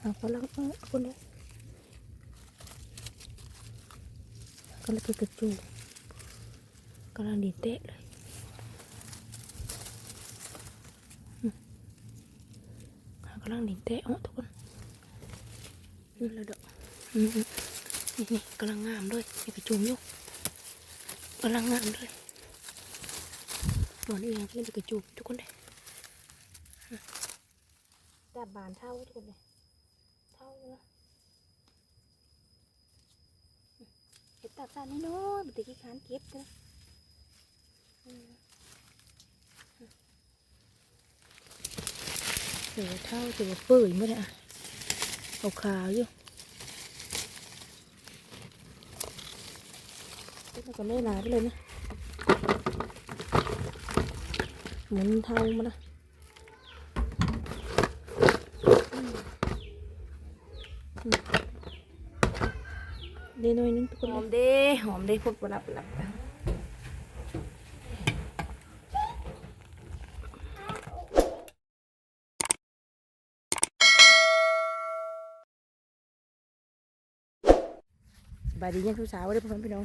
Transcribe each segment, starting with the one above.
เอากำลังเอาคนนี้กำลังไปกระจูกำลังดีเตะเลยอืมเอากำลังดีเต เห็ดตับสานนี่น้อยมันตะกี้ขานเก็บกันเสือเท่าถือว่าเปื่อยไม่ได้อะเอาขาวอยู่แล้วก็ไม่หนาไปเลยนะหมุนเท่ามานะเดหน่อยนึงทุกคนหอมเด้ห อมเด้พดบลับหลับสบายดียังทุกสาวได้พ่อพี่น้อง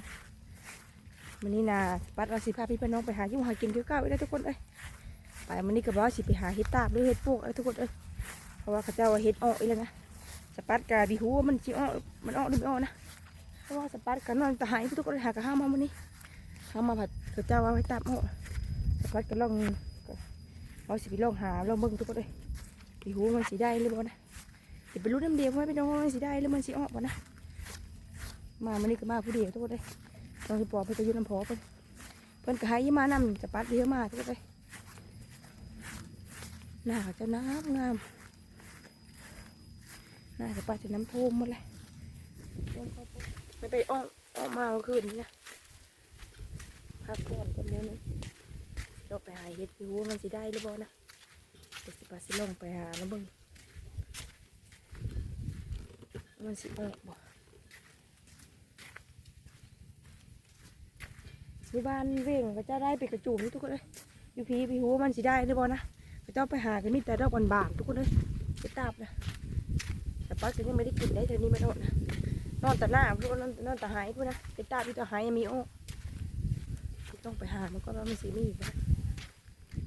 วันนี้นะปัดเราสิพาพี่พี่น้องไปหายุ่งหากินเกี่ยวกับได้ทุกคนเอ้ยไปวันนี้ก็บอกว่าสิไปหาเห็ดตาบหรือเห็ดพวกเอ้ยทุกคนเอ้ยเพราะว่าเขาเจ้าวเห็ดออกอีกแล้วนะสปัดกาบีหูว่ามันจิออกมันออกหรือไม่ออกนะ เพราะว่าสปาร์ตกันนอนตะหายทุกคนหากระห้ามาวันนี้ห้ามาผัดกระเจ้าเอาไว้ตามเอสปาร์ตกันลองเอาสิไปลองหาลองเบิ่งทุกคนเลยไปหูมันสีได้หรือเปล่านะเดี๋ยวไปรู้น้ำเดียวไว้ไปน้องมันสีได้หรือมันสีออกบ่นะมาวันนี้ก็มาผู้เดียวทุกคนเลยตอนที่ปอไปจะยืนน้ำพอเพิ่นเพิ่นก็ให้มานำสปาร์ตเยอะมากทุกคนเลยหน้าเจะน้ำงามหน้าสปาร์ตจะน้ำท่วมหมดเลย ไม่ไปอ้อกออกมาเมาคืนนี้นะพักก่อนกันเดี๋ยวนึงเราไปหาเห็ดอยู่ว่ามันสิได้หรือเปล่านะเดี๋ยวสิปาสิลงไปหาแล้วบิ่งมันสิออกบ่อยู่บ้านเว่งก็จะได้ไปกระจุมนี่ทุกคนเลยอยู่พีพีหูว่ามันสิได้หรือเปล่านะก็เจ้าไปหากันมีแต่ดอกบานๆทุกคนเลยไปตาบนะแต่ป้าก็ยังไม่ได้กินได้เท่านี้ไม่รอดนะ นอนแต่หน้าพูดนอนนอนแต่หายพูดนะไปตาพี่ตาหายยังมีโอ้ต้องไปหามันก็ว่ามันสีมีอยู่นะ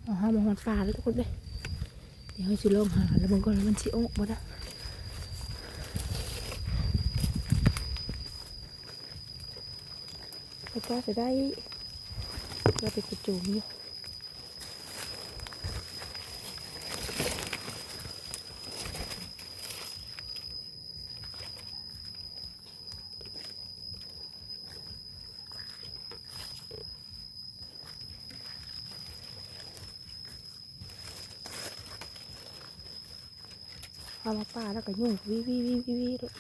อ๋อหามาหอนป่าแล้วทุกคนเลยเดี๋ยวให้ชิลองหาแล้วมันก็แล้วมันสีโอ้บ่นะไปจ้าจะได้เราไปกระจุมอยู่เอามาป่า แล้วก็ยุ่งวิวิวิวิวิด้วย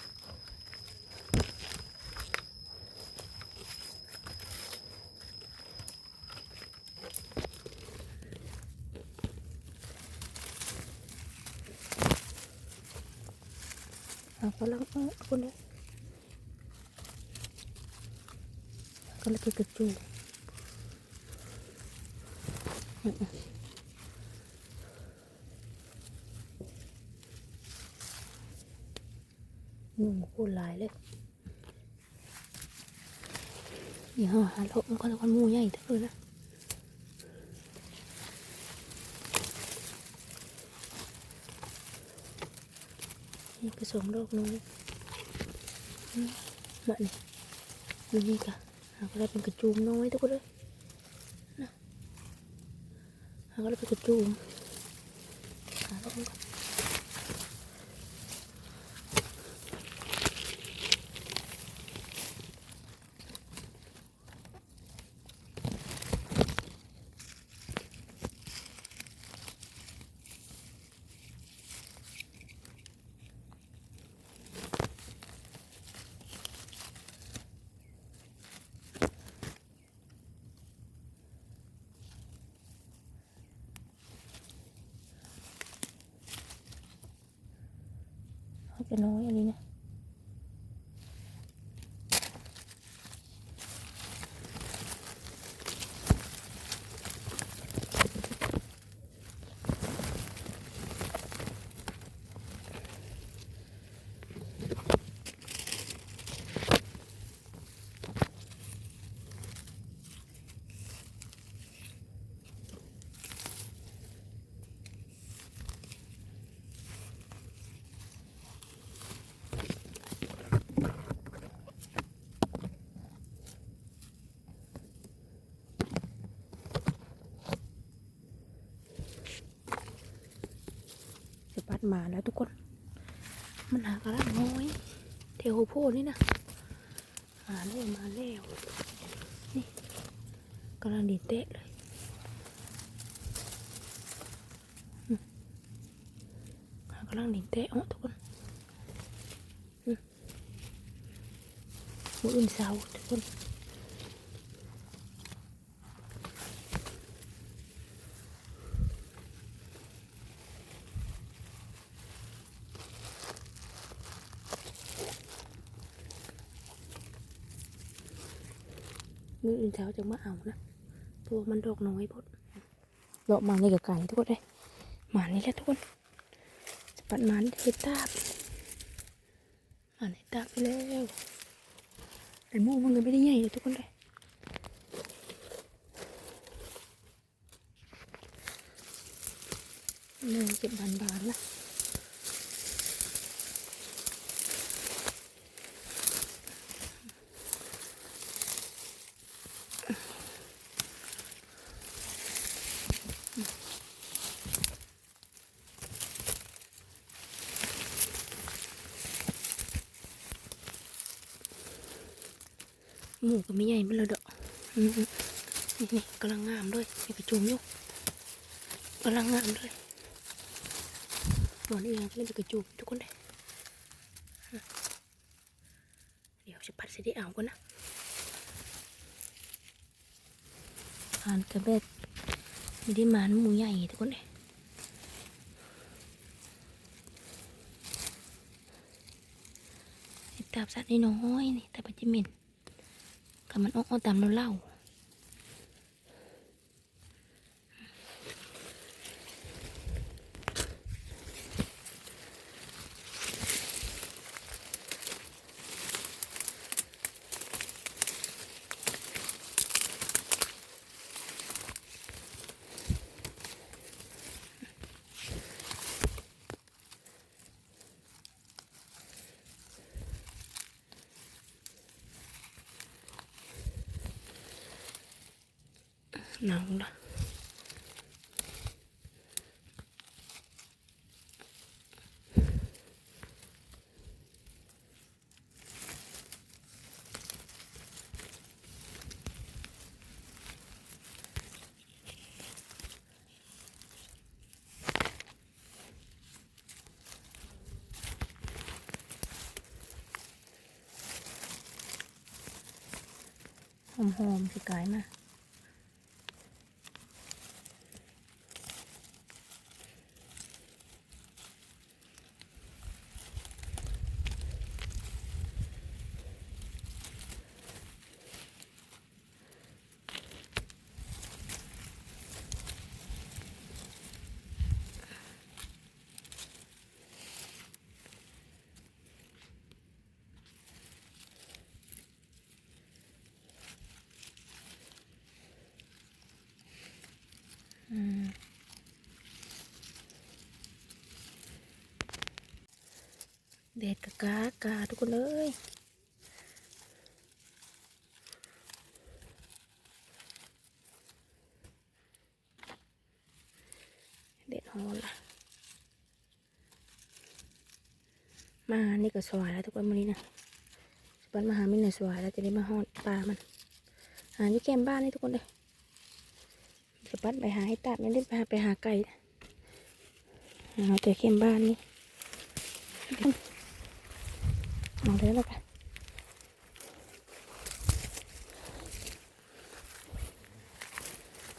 เอากำลังเอาคนนี้กำลั งไปกระจูอืมๆงูหลายเลยนี่ฮะหาลบมันก็แล้วกันงูใหญ่เท่าเลยนะนี่ผสมโรคนู้นมมานี่นี่นี่ค่ะหาก็ได้เป็นกระจูมน้อยทุกคนเลยนะหาก็ได้เป็นกระจูมหาลงก่อนเขาจะน้อยอัน นี้นะห มาแล้วทุกคน มันหากระลังน้อยเทวโพดนี่นะมาแล้วมาแล้วนี่กำลังดีเตะเลยหากำลังดีเตะอ๋อทุกคนอืมมืออื่นเสาทุกคน มืออื่นเช้าจะมาเอานะเพราะวมันดอกน้อยพดเลาะมาในกับไก่ทุกคนเลยหมานี่แหละทุกคนจะปัดหมันเห็ดตาบหมาเห็ดตาบไปแล้วแต่มูมันเลยไม่ได้ใหญ่เลยทุกคนเลยหนึ่งเก็บบานบานๆนะ หูก็ไม่ใหญ่มันเลยเด้ออืมๆนี่นี่กำลังงามด้วยนี่ไปจุ่มอยู่กำลังงามด้วยหมอนอีกอย่างเล่นไปกระจุมทุกคนเลยเดี๋ยวจะปัดเสิได้เอาก่อนนะอ่านกระเบ็ดไม่ได้หมานหมูใหญ่ทุกคนเลยตาบสัตว์น้อยนี่แต่ปัจจิมิน ก็มันอ้อๆตามเราเล่า หนังละหอมๆสิกายมา ดดกะกากาทุกคนเลยแดดฮอนละมานี่ก็สวยแล้วทุกคนวันนี้นะสปันมาหามินน่ะสวยแล้วจะได้มาฮอดปลามันหาอยู่แก้มบ้านนี่ทุกคนเลยสปัดไปหาให้ตัดไม่ได้ไปหาไปหาไก่หาแต่เข้มบ้านนี่ เอาเลยแล้วกัน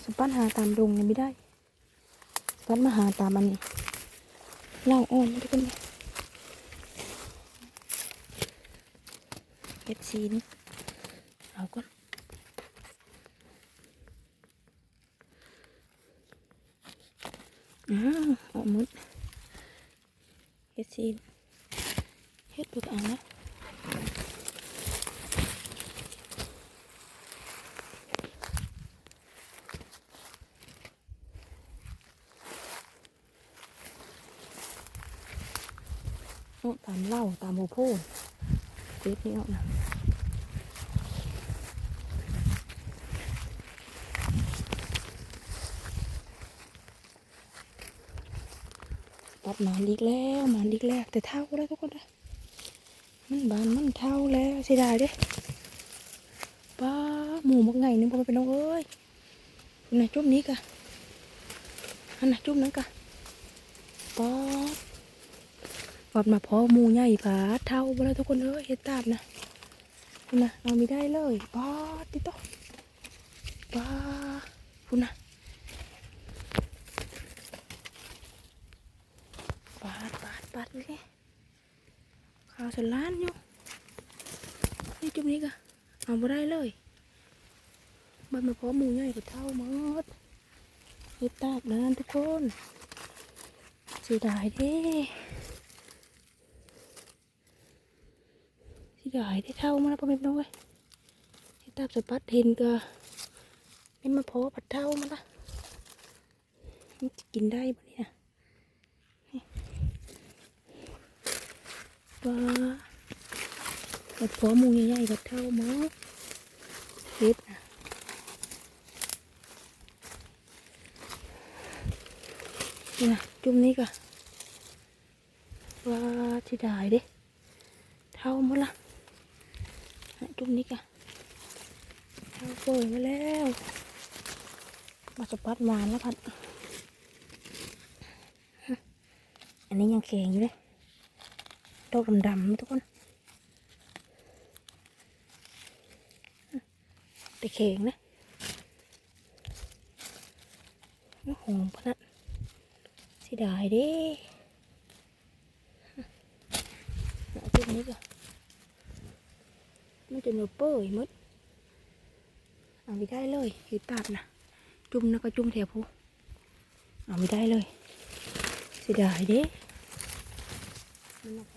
สปัดหาตามดงยังไม่ได้สปัดมาหาตามมันนี่เล่าอ่อนทุกคนเห็ดซีนี่เอาก่อนอ้าวออกมดเฮ็ดซีนเฮ็ดตัวอันนะโอ้ ตามเล่าตามโมโพดเจ็บนี่ออกนะปัดหมานอีกแล้วหมานอีกแล้วแต่เท่าแล้วทุกคนนะ มันบานมันเท่าแล้วเสียดายเด้ป้าหมูมักไงนึงพอไปเป็นน้องเอ้ยนไหนะจุ่มนี้กะอันไหนะจุ่มนั้นกะป๊อดปัดมาพอหมูใหญ่ผาเท่าไปแล้วทุกคนเอ้ยเฮ็ดตามนะคุณนะเอาไม่ได้เลยป๊อติโตป้าคุณนะปาดปาดปาดเลย ข้าวสล้านอยู่นี่จุ่มนี้ก็เอาไ่ได้เลยมันมาพร้อมหมูใหญ่กับเท่าหมดเฮ็ดตากเดินทุกคนเสียดายเด้เสียดายได้เท่ามาแล้วพ่อแม่น้องเว้ยเฮ็ดตากสะปัดเห็นก็ไม่มาพอผัดเท่ามาละมันจะกินได้ปะเนี่ย ว่าแบบพอหมูใหญ่ๆแบบเท่าหมอเฮ็ดนะนี่นะจุ่มนี้ก็ว่าที่ได้เด้เท่าหมดละจุ่มนี้ก็เท่าเปิดมาแล้ว มาสะปัดหวานแล้วพัดอันนี้ยังแข็งอยู่เลย ดอกดำๆนะทุกคนต่แข็งนะนหงพนันสิด้เด้เอาจุดนี้ก่อนมันจะเหนือเปื่อยหมดเอาไม่ได้เลยเห็ดตาบนะจุ่มนะก็จุ่มแถวพูเอาไม่ได้เลยเสิได้เด้มันนะพ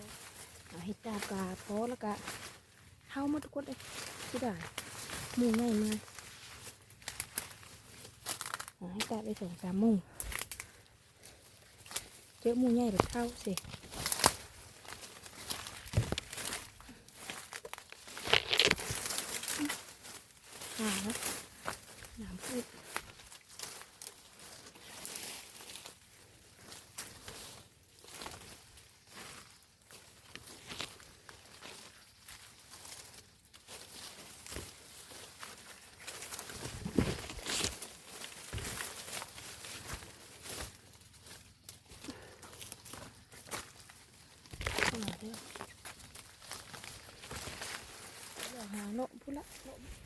อเอาเห็ดดาบกาพอแล้วก็เท้ามาทุกคนเลยที่ได้หมูง่ายมาเอาให้ตาไปสองสามโมงเจอหมูง่ายแบบเท่าสิหาแล้วน้ำพืช หาเด้อเดี๋ยวห ลพูดละโล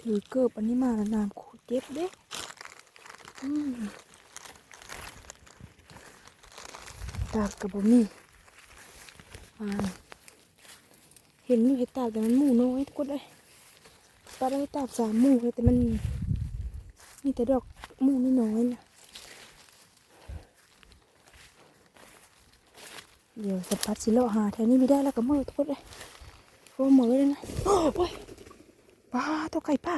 ถือเกิบอันนี้มาแล้วน้ำขูดเจ็บเด้อตากกับบะมี่อ่าเห็นอยู่เห็ดตาบแต่มันหมูน้อยทุกคนเลย ปลาได้ตาบสามหมูเลยแต่มันมีแต่ดอกหมูน้อยนะเดี๋ยวสะพัดสิเลาะหาแถวนี้ไม่ได้แล้วก็มือทุกคนเลยโอ้มือเลยนะโอ้ยปลาตัวไก่ป่า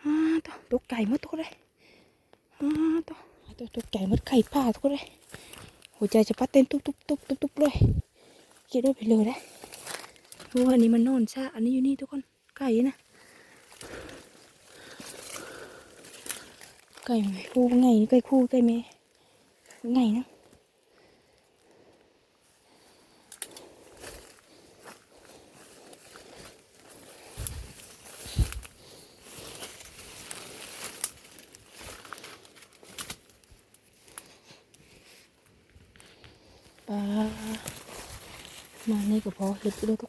อ่าตัวตัวไก่หมดทุกคนเลยอ่าตัวตัวตัวไก่หมดไข่ป่าทุกคนเลยหัวใจจะพัดเต้นตุ๊บตุ๊บตุ๊บตุ๊บตุ๊บเลยคิดว่าไปเลยได้เพราะว่าอันนี้มันนอนชาอันนี้อยู่นี่ทุกคน ไก่นะไก่คู่ไงไก่คู่ไก่เมย์ไงนะ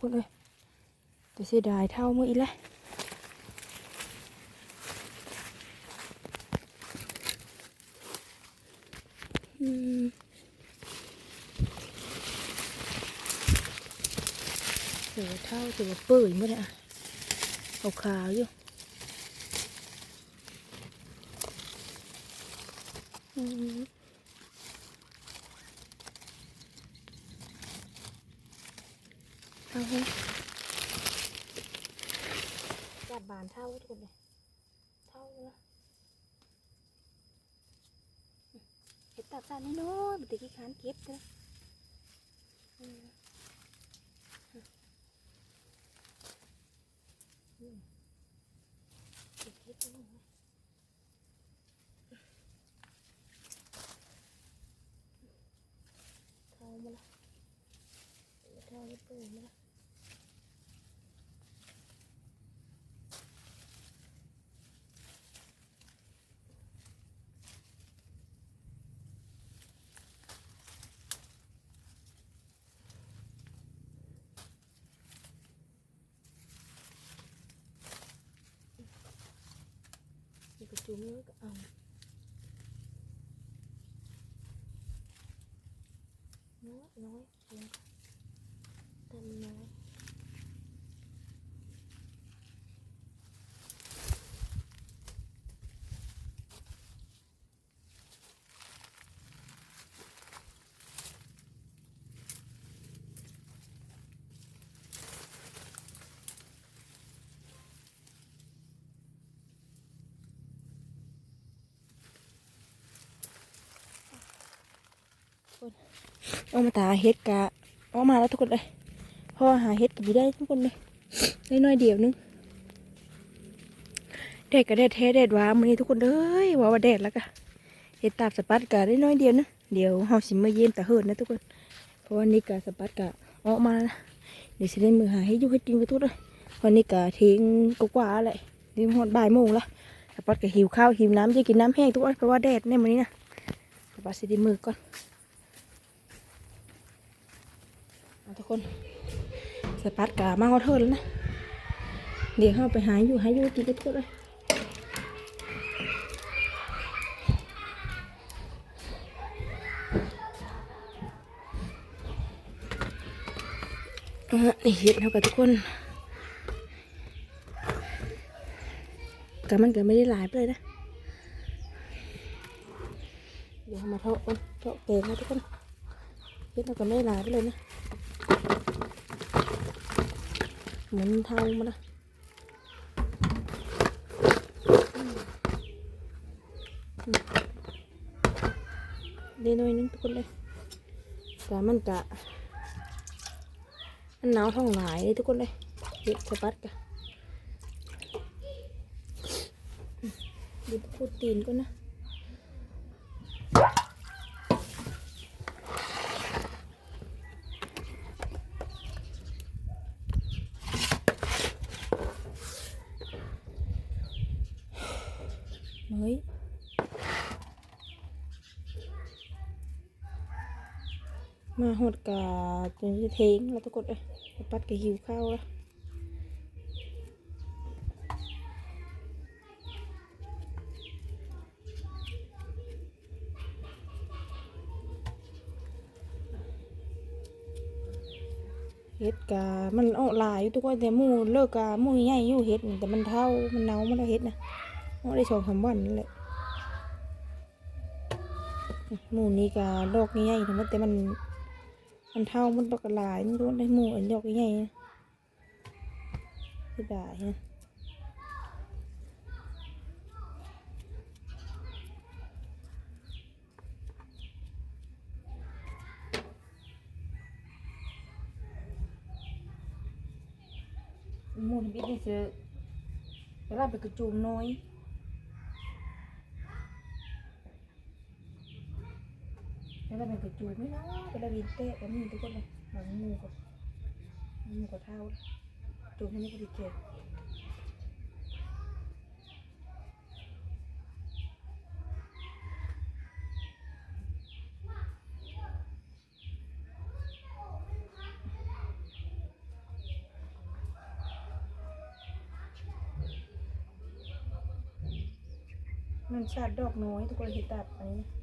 ป เสียดายเท่าเมื่ออีแล้วอืมเสือเท่าเสือเปื่อยมื่อไหร่อเอาขาวๆอยู่อืม เอาให้จับบานเท่าทุกคนเลย เท่านะเห็ด ตัดสาน้อยๆมันตรกี้ขานเก็บเด้ออืมอืมเก็บเก็บเอาไว้เท่ามาละเท่าไม่เปิดมาละ นี่ก็จุ่มน้อยก็เอาน้อยน้อยเพียงทำน้อย เอามาตาเฮ็ดกะเอามาแล้วทุกคนเลยเพราะว่าหาเฮ็ดกับได้ทุกคนเลยได้น้อยเดียวนึงแดดก็แดดแท้แดดว้ามื้อนี้ทุกคนเอ้ยว่าว่าแดดแล้วก็เฮ็ดตาบสปัดกะได้น้อยเดียวนะเดี๋ยวเฮาสิมาเย็นแต่เฮิดนะทุกคน เพราะว่านี่กะสปัดกะออกมานะเดี๋ยวสิได้มือหาให้อยู่ให้กินกันทุกเลยวันนี้กะทิ้งกว่าๆแหละนี่ฮอดบ่ายโมงละสปัดกะหิวข้าวหิวน้ำจะกินน้ำแห้งทุกคนเพราะว่าแดดในมื้อนี้นะสปัดสิได้มือก่อน เอา ทุกคนสปัดกามาขอโทษแล้วนะ เดี๋ยวเข้าไปหาอยู่หาอยู่กินกันทุกเลยอะนี่เห็ดเท่ากับทุกคนกะมันก็ไม่ได้หลายไปเลยนะ เดี๋ยวมาเทาะกันเทาะเกงนะทุกคนเห็ดเท่ากับไม่ได้หลายไปเลยนะ หมุนเท่ามาละเดหน่อยนึงทุกคนเลยแต่มันกะมันหนาวท้องหลายเลยทุกคนเลยเด็ดสะปัดกะเดี๋ยวพูดตีนก่อนนะ เฮ้ยมา หดกาจนจะเทงแล้วทุกคนเอ้ยปัดกะหิวข้าวแล้วเฮ็ดกามันออกลายอยู่ทุกคนแต่มูเลิกกาหมูใหญ่อยู่เฮ็ดแต่มันเท่ามันเน่ามันแล้วเฮ็ดนะเอาได้สองสามวันนั่นแหละหมูนี้กาดอกใหญ่ๆทั้งหมแต่มัน มันเท่ามันดอกระหลายมันรู้ได้หมูอันดอกใหญ่ๆนะเสียดายนะหมูที่บิดนี่ซื้อแล้วเราไปกระจูมน้อย แล้วเราไปกระจูมไม่เนาะไปเราบินเตะก็มีทุกคนเลยหลังหมูกับหมูกับเท้าจูมให้นี่ก็ดีเกตมันชาดดอกน้อยทุกคนเห็นตัดอันนี้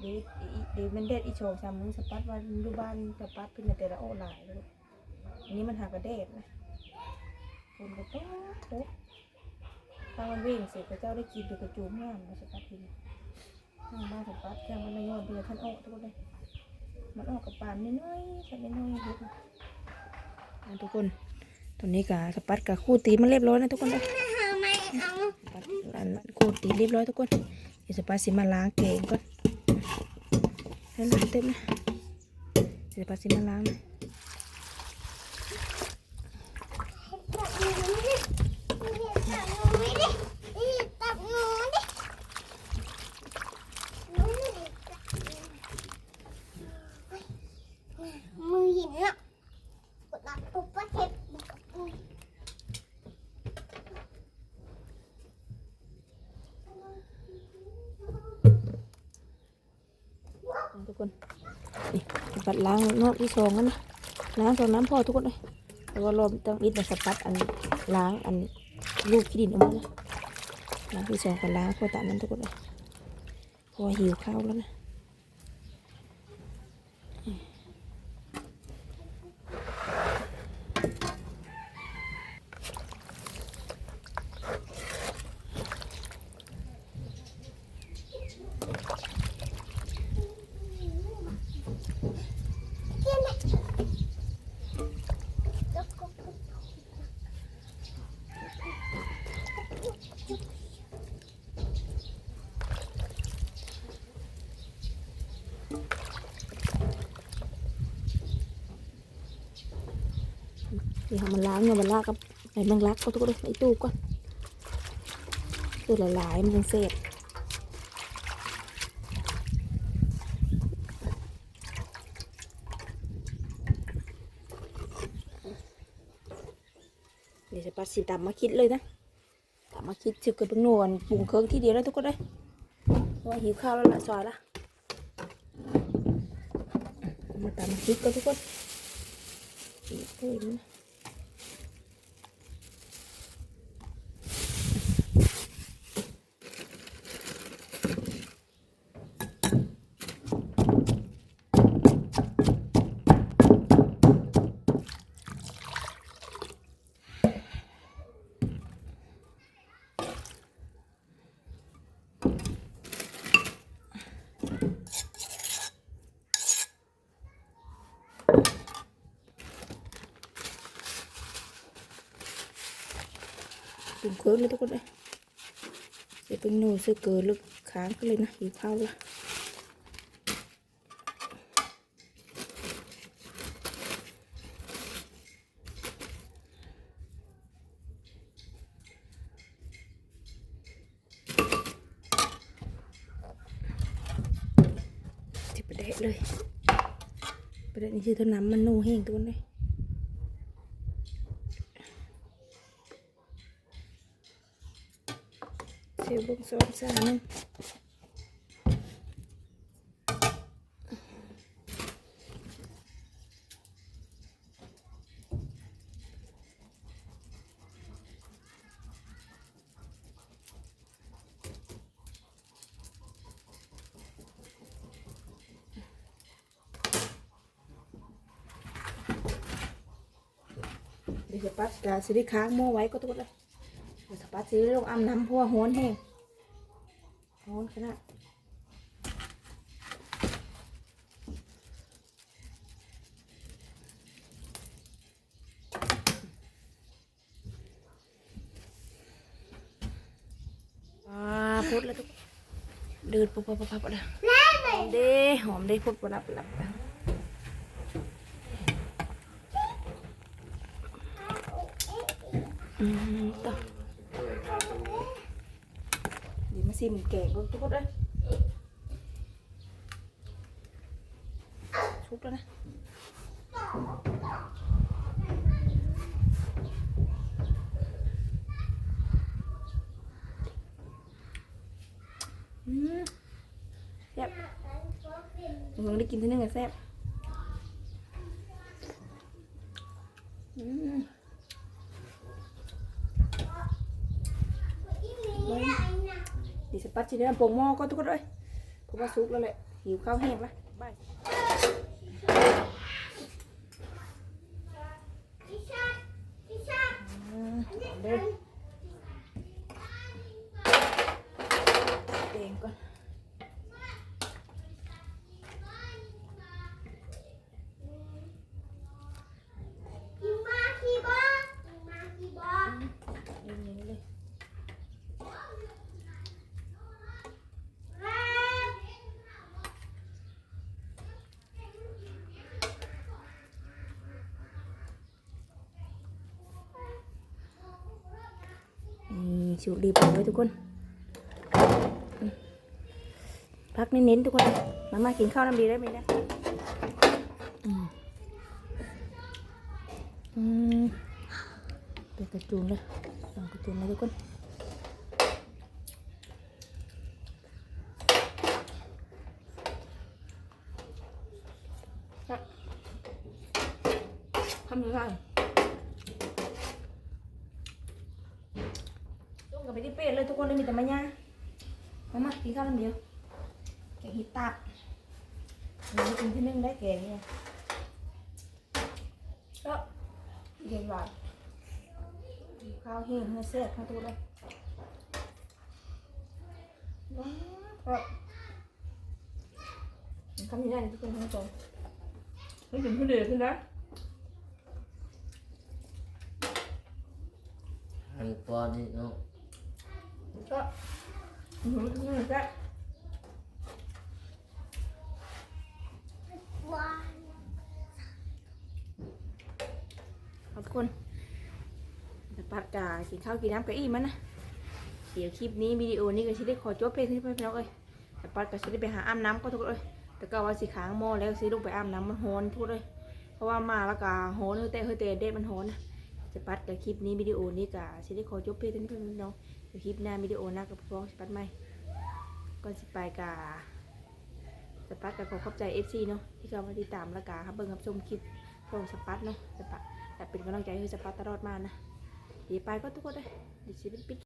เดี๋ยวอีเดี๋ยวมันเด็ดอีโชงสามมือสปัดวันดูบ้านสปัดเป็นแต่ละโอหลายเลยอันนี้มันหากระเด็ดนะคนก็ต้องโต๊ะถ้ามันวิ่งเสร็จพระเจ้าได้กินไปกระจูมงามมาสปัดทีนี้ทางบ้านสปัดแค่มันไม่ยอดเดือท่านออกทุกคนเลยมันออกกับปานน้อยๆแค่น้อยๆเห็ดนะอะทุกคนตอนนี้กะสปัดกับคู่ตีมันเรียบร้อยนะทุกคนเลยสปัดอันคู่ตีเรียบร้อยทุกคนเดี๋ยวสปัดสิมาล้างเกงก่อน ให้น้ำเต็มนะเดี๋ยวปลาซิมาล้างเลย มือหินอะกดรับปุ๊บก็เจ็บ เอาทุกคนนี่ปัด ล้างนอกที่สองกันนะล้างสองน้ำพอทุกคนเลยแล้วก็รอต้องอิดมาสปัดอันล้างอันลูกขี้ดินออกมาเลยล้างที่สองก็ล้างพอตานั้นทุกคนเลยพอหิวข้าวแล้วนะ เดี๋ยวมันล้างเนี่ยมันลากกับไอ้แมงลักก็ทุกคนไอ้ตู้ก่อนตัวหลายๆมันยังเศษเดี๋ยวจะปัดสีดำมาคิดเลยนะดำมาคิดจึกเกิดเป็นนวลปรุงเครื่องที่เดียวแล้วทุกคนเลยว่าหิวข้าวแล้วละซอยละมาตามมาคิดกันทุกคนอีกเลยนะ ปรุงเลยทุกคนเลยเดี๋ยวเป็นหนูเสื้อเกินลึกค้างกันเลยนะหิวข้าวละเลยประเดะนี่คือเท่าน้ำมันนูแห้งทุกคนเลย เสียบงสองสามนึงเดี๋ยวจะปัดกาสิได้ค้างหม้อไว้ก็ทุกคนเลยเดี๋ยวสปาซื้อลงอาบน้ำพราะว่าโหนแห้ง โหนขนาดอ่าพุดแล้วทุกเดินปุ๊บปุ๊บปุ๊บปุ๊บเลยหอมเด้หอมเด้พุดปุ๊บรับรับอืมต่อ เดี๋ยวมา ซิมแกงทุกคนเลยชุบแล้วนะอืมแซ่บมึงได้กินที่นึงไงแซ่บอืมเบิ้ง ดิส ปัดชิ้นนี้ปงหม้อก็ทุกคนเลยเพราะว่าซุกแล้วแหละหิวข้าวแห้งละบายอืมเด้อเองก่อน กินมาคีบอกินมาคีบอ เย็นๆเลย แรง สูตรรีบเอาไว้ทุกคนพักเน้นๆทุกคน มามากินข้าวน้ำดีได้ไหมนะอืมอืมเป็นกระจุงเลยลองกระจุงเลยทุกคนทำยังไง ต้มกับไปที่เป็ดเลยทุกคนเลยมีแต่มะย่ามามากิน ข้าวน้ำเดียวแกงเหิดตับอันนี้กินที่นึ่งได้แกงเนี่ยก็เย็นหวานข้าวแห้งเนื้อเสียข้าวตัวเลยว้าวครับทำยังไงทุกคนทั้งสองไม่ถึงผู้เดือดขึ้นนะอันปอนี่เนาะก็ ทุกคนจะวานเอาทุกคนจะปัดกากินข้าวกินน้ำกับอีมันนะเดี๋ยวคลิปนี้วิดีโอนี้ก็จะได้ขอจบเพลงที่เพื่อนๆเอ้ยแต่ปัดก็จะได้ไปหาอาบน้ำก็ทุกคนเอ้ยแต่ก็ว่าสีค้างหม้อแล้วสิลงไปอาบน้ำมันโหนทุกเอ้ยเพราะว่ามาแล้วก็โหนเฮ้ยเตะเฮ้ยเตะเด็ดมันโหนนะจะปัดกับคลิปนี้วิดีโอนี้ก็จะได้ขอจบเพลงที่เพื่อนๆน้อง เดี๋ยวคลิปหน้าวิดีโอหน้ากับพ้องสปัดไหม่ก่อนสิไปกาสปัดกับขอขอบใจ FC เนาะที่เขามาติดตามและกาครับเบิ่งครับชมคลิปของสปัดเนาะสปัดแต่เป็นกำลังใจให้สปัตตลอดมานะเดี๋ยวไปก็ทุกคนเลยเดี๋ยวชีวิตปิด